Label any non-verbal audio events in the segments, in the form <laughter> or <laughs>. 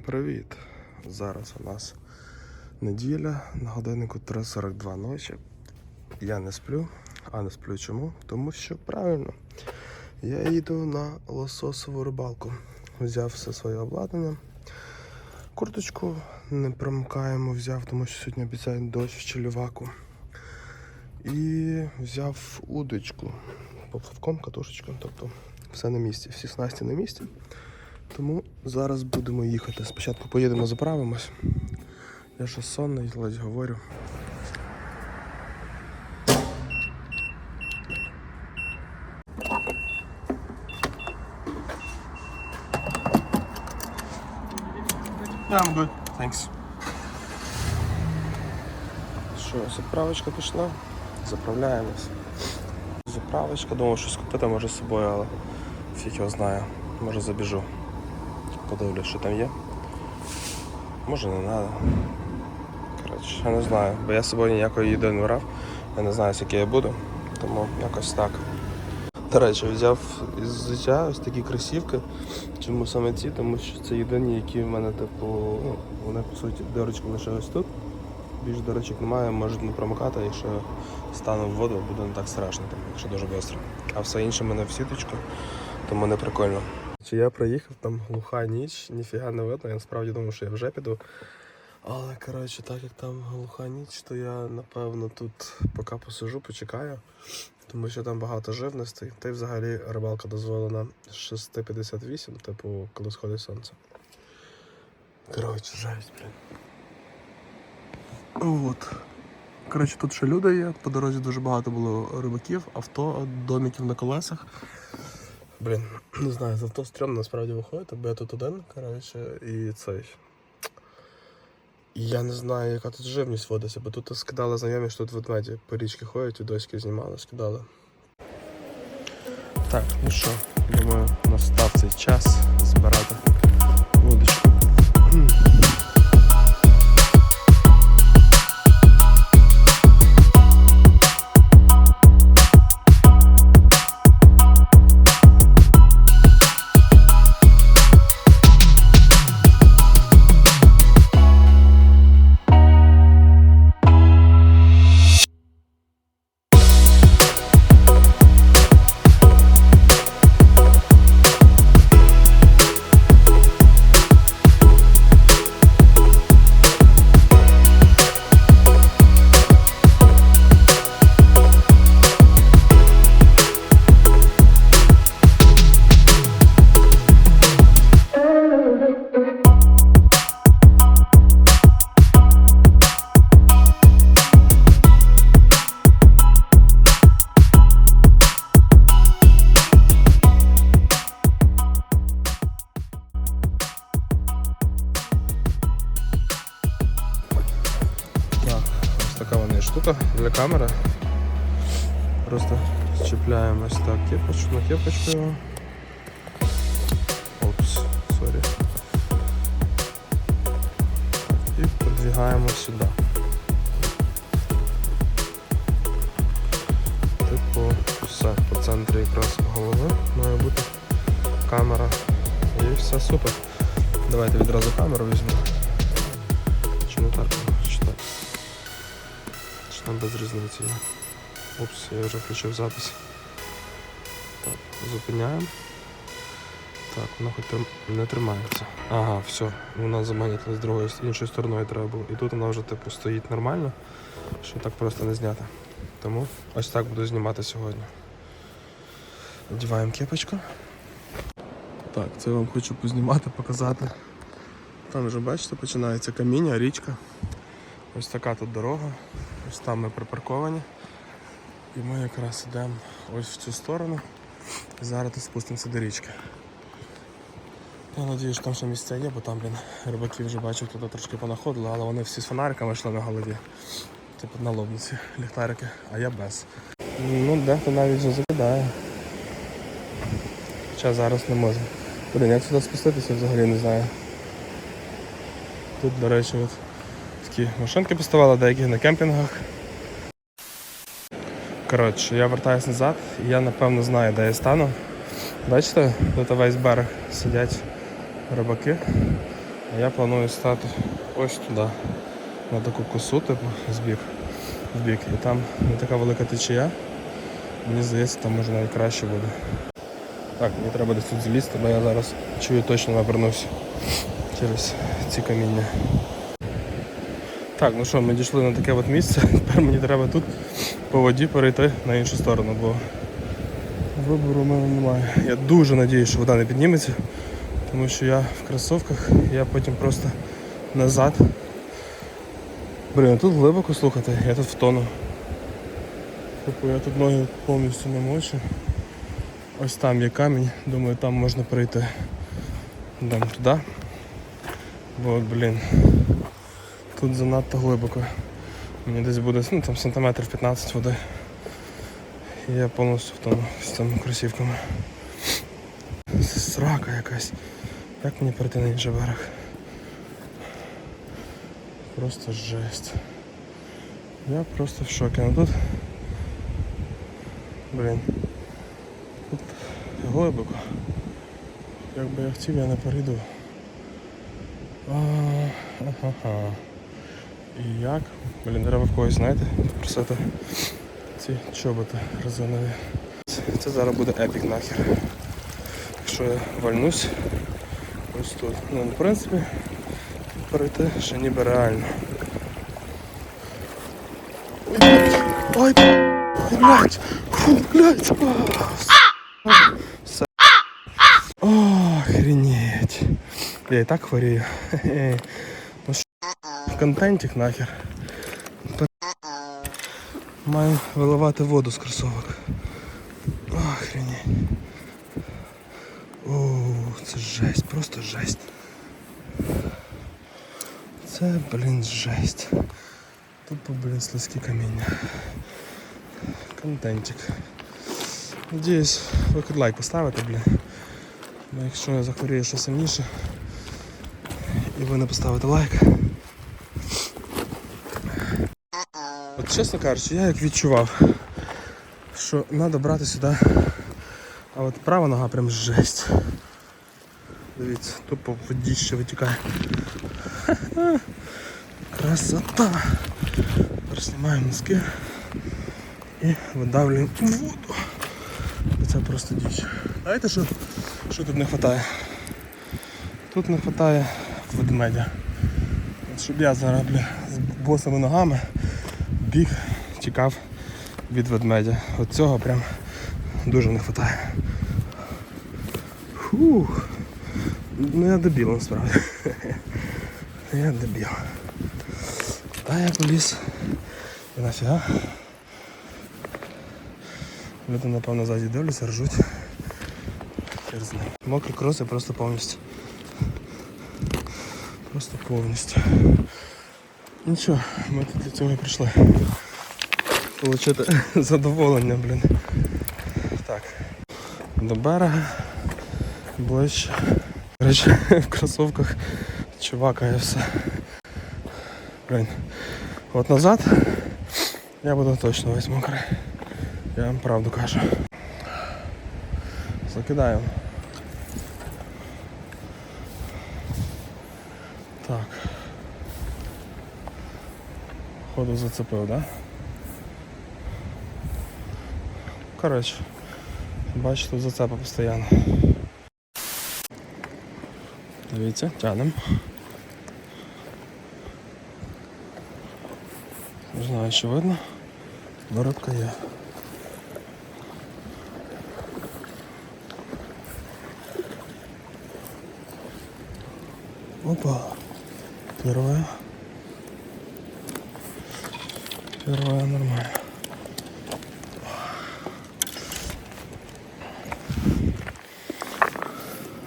привіт! Зараз у нас неділя, на годиннику 3.42 ночі. Я не сплю, а не сплю чому? Тому що правильно, я їду на лососову рибалку. Взяв все своє обладнання. Курточку не промикаємо, взяв, тому що сьогодні обіцяють дощ в Челіваку. І взяв удочку, поплавком, катушечку, тобто все на місці, всі снасті на місці. Тому зараз будемо їхати. Спочатку поїдемо, заправимось. Я ще сонний, ледь говорю. Yeah, I'm good. Thanks. Що, заправочка пішла? Заправляємось. Заправочка, думав, щось купити може з собою, але фіг його знає. Може забіжу. Подивлюсь, що там є. Може не треба. Коротше, я не знаю, бо я собою ніякої їди не брав. Я не знаю, який я буду, тому якось так. До речі, взяв із взуття ось такі кросівки. Чому саме ці? Тому що це єдині, які в мене, типу, ну, вони по суті дирочка лише ось тут. Більш дирочок немає, можуть не промикати, якщо стану в воду, буде не так страшно, там, якщо дуже швидко. А все інше в мене в сіточку, тому не прикольно. Чи я приїхав, там глуха ніч, ніфіга не видно. Я насправді думав, що я вже піду. Але коротше, так як там глуха ніч, то я напевно тут поки посижу, почекаю, тому що там багато живностей. Та й взагалі рибалка дозволена з 6.58, типу, коли сходить сонце. Коротше, жесть, блін. От. Коротше, тут ще люди є. По дорозі дуже багато було рибаків, авто, домиків на колесах. Блін, <clears throat> не знаю, з авто стрьомно насправді виходити, бо я тут один, коротше, і цей. І я не знаю, яка тут живність водиться, бо тут скидали знайомі, що тут ведмеді по річці ходять, відоськи знімали, скидали. Так, ну що, думаю, настав цей час збирати Штука для камери. Просто чіпляємо ось так кепочку на кепочку його. Опс, сорі. І продвигаємо сюди. Типу, все, по центрі якраз голови має бути камера. І все супер. Давайте відразу камеру візьмемо. Не так? Чи так? Там без різниці? Упс, я вже включив запис. Так, зупиняємо. Так, воно хоч не тримається. Ага, все, вона заманітила з другої іншою стороною треба було. І тут вона вже типу стоїть нормально, що так просто не зняти. Тому ось так буду знімати сьогодні. Одіваємо кепочку. Так, це я вам хочу познімати, показати. Там вже бачите, починається каміння, річка. Ось така тут дорога. Ось там ми припарковані. І ми якраз йдемо ось в цю сторону. І зараз тут спустимося до річки. Я сподіваюся, що там ще місця є, бо там, блін, рибаки вже бачив, туди трошки понаходили, але вони всі з фонариками йшли на голові. Типу на лобниці, ліхтарики, а я без. Ну, дехто навіть вже закидає. Хоча зараз не можу. Блін, як сюди спуститися, взагалі не знаю. Тут, до речі, от такі машинки поставили, деякі на кемпінгах. Коротше, я вертаюсь назад і я напевно знаю, де я стану. Бачите, тут весь берег сидять рибаки. А я планую стати ось туди, на таку косу, типу, збік, в. І там не така велика течія. Мені здається, там може навіть краще буде. Так, мені треба десь тут злізти, бо я зараз чую точно навернусь через ці каміння. Так, ну що, ми дійшли на таке от місце. <laughs> Тепер мені треба тут по воді перейти на іншу сторону, бо вибору в мене немає. Я дуже надіюсь, що вода не підніметься, тому що я в кросовках, я потім просто назад. Блін, а тут глибоко слухати, я тут втону. Типу я тут ноги повністю не мочу. Ось там є камінь, думаю, там можна пройти. Дам туди. Бо, блін, тут занадто глибоко. Мені десь буде ну, там, сантиметрів 15 води. І я повністю втону з цими кросівками. Срака якась. Як мені перейти на інший берег? Просто жесть. Я просто в шокі. Ну тут. Блін. Тут глибоко. Як би я хотів, я не перейду. А, ага. І як? Блін, треба в когось, знаєте, просити ці чоботи резинові. Це, зараз буде епік нахер. Якщо я вальнусь ось тут. Ну, в принципі, перейти ще ніби реально. Ой, блядь! Фу, блядь! Охренеть! Я і так хворію. Хе-хе. Ну що, контентик нахер. Пер- Маю виливати воду з кросовок. Охренеть. О, це жесть, просто жесть. Це, блін, жесть. Тупо, блін, слизькі каміння. Контентик. Надіюсь, ви хоч лайк поставите, блін. Бо якщо я захворію ще сильніше і ви не поставите лайк. Чесно кажучи, я як відчував, що треба брати сюди. А от права нога прям жесть. Дивіться, тупо водіще витікає. Красота! Тепер знімаємо носки і видавлюємо воду. Це просто діч. Знаєте, що, що тут не вистачає? Тут не вистачає ведмедя. Щоб я зараз бля, з босими ногами біг, тікав від ведмедя. От цього прям дуже не вистачає. Фух. Ну я дебіл насправді. <laughs> Я дебіл. Та я поліз. І нафіга. Люди, напевно, ззаді дивляться, ржуть. Хер з ним. Мокрі кроси просто повністю. Просто повністю. Нічого, ми тут для цього і прийшли. Получити <laughs> задоволення, блін. Так. До берега. Ближче. Речі, <laughs> в кросовках чувакає все. Блін. От назад я буду точно весь мокрий. Я вам правду кажу. Закидаємо. Ходу зацепив, да? Коротше, бачу, тут зацепи постійно. Дивіться, тянемо. Не знаю, що видно. але є. Опа. Первая. Первая нормально.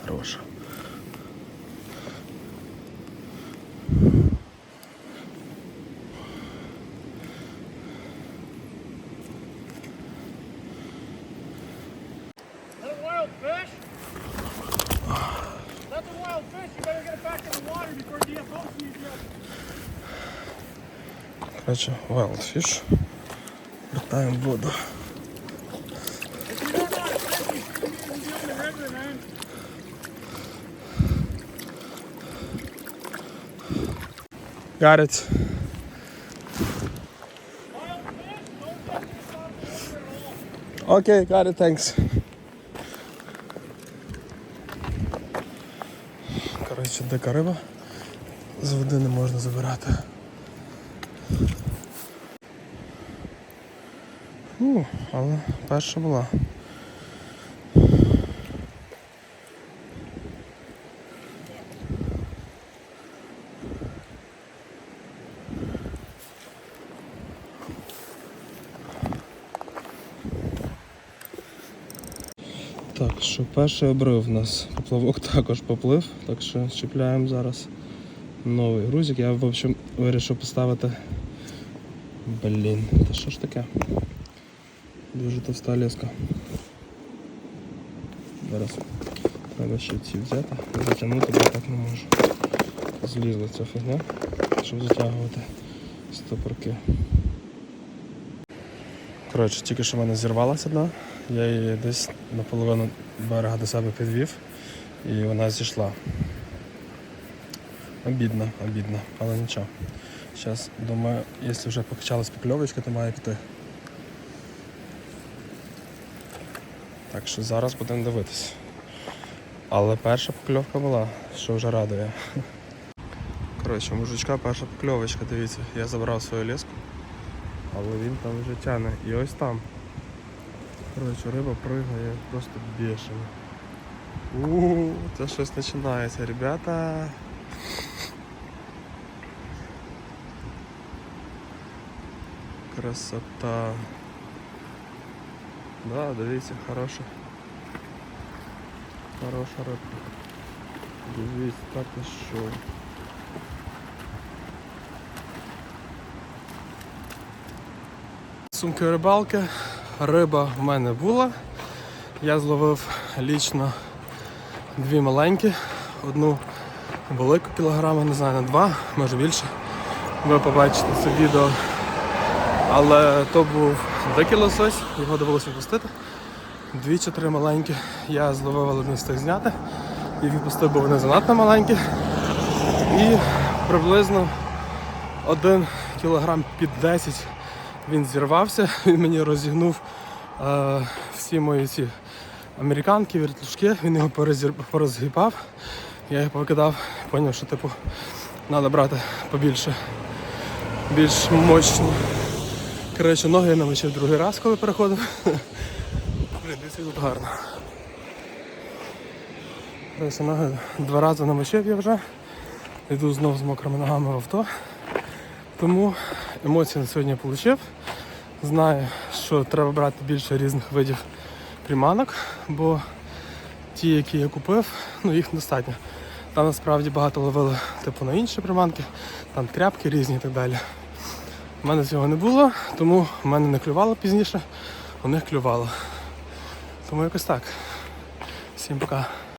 Хороша. That a wild fish? That's a wild fish. You better get it back in the water before DFO sees you. Вертаємо воду. How to fish, river, man. Got it. Окей, got it, thanks. Коротше, дика риба. З води не можна забирати. Ну, але перша була. Так, що перший обрив у нас поплавок також поплив, так що чіпляємо зараз новий грузик. Я в общем вирішив поставити. Блін, та що ж таке? Дуже товста леска. Зараз треба ще ці взяти, затягнути, так не можу. Злізла ця фігня, щоб затягувати стопорки. Коротше, тільки що в мене зірвалася одна, я її десь наполовину берега до себе підвів і вона зійшла. Обідно, обідно, але нічого. Зараз думаю, якщо вже покачалась покльовочка, то має піти. Так що зараз будемо дивитись. Але перша покльовка була, що вже радує. Коротше, мужичка перша покльовочка, дивіться, я забрав свою леску, але він там вже тяне. І ось там. Коротше, риба пригає просто бешено. Ууу, це щось починається, ребята. Красота. Да, дивіться, хороша. Хороша рибка. Дивіться, так і що. Сумки рибалки. Риба в мене була. Я зловив лічно дві маленькі, одну велику кілограма, не знаю, на два, може більше. Ви побачите це відео. Але то був дикий лосось, його довелося відпустити. Дві чи три маленькі. Я зловив, але не встиг зняти. І відпустив, бо вони занадто маленькі. І приблизно один кілограм під 10 він зірвався, він мені розігнув е, всі мої ці американки, вертлюжки, він його порозір- порозгибав. Я його покидав, зрозумів, що типу треба брати побільше, більш мощні. Коротше, ноги я намочив другий раз, коли переходив. Блін, дивіться, тут гарно. Коротше, ноги два рази намочив я вже. Йду знов з мокрими ногами в авто. Тому емоції на сьогодні отримав. Знаю, що треба брати більше різних видів приманок, бо ті, які я купив, ну їх достатньо. Там насправді багато ловили типу на інші приманки, там тряпки різні і так далі. У мене цього не було, тому в мене не клювало пізніше, у них клювало. Тому якось так. Всім пока.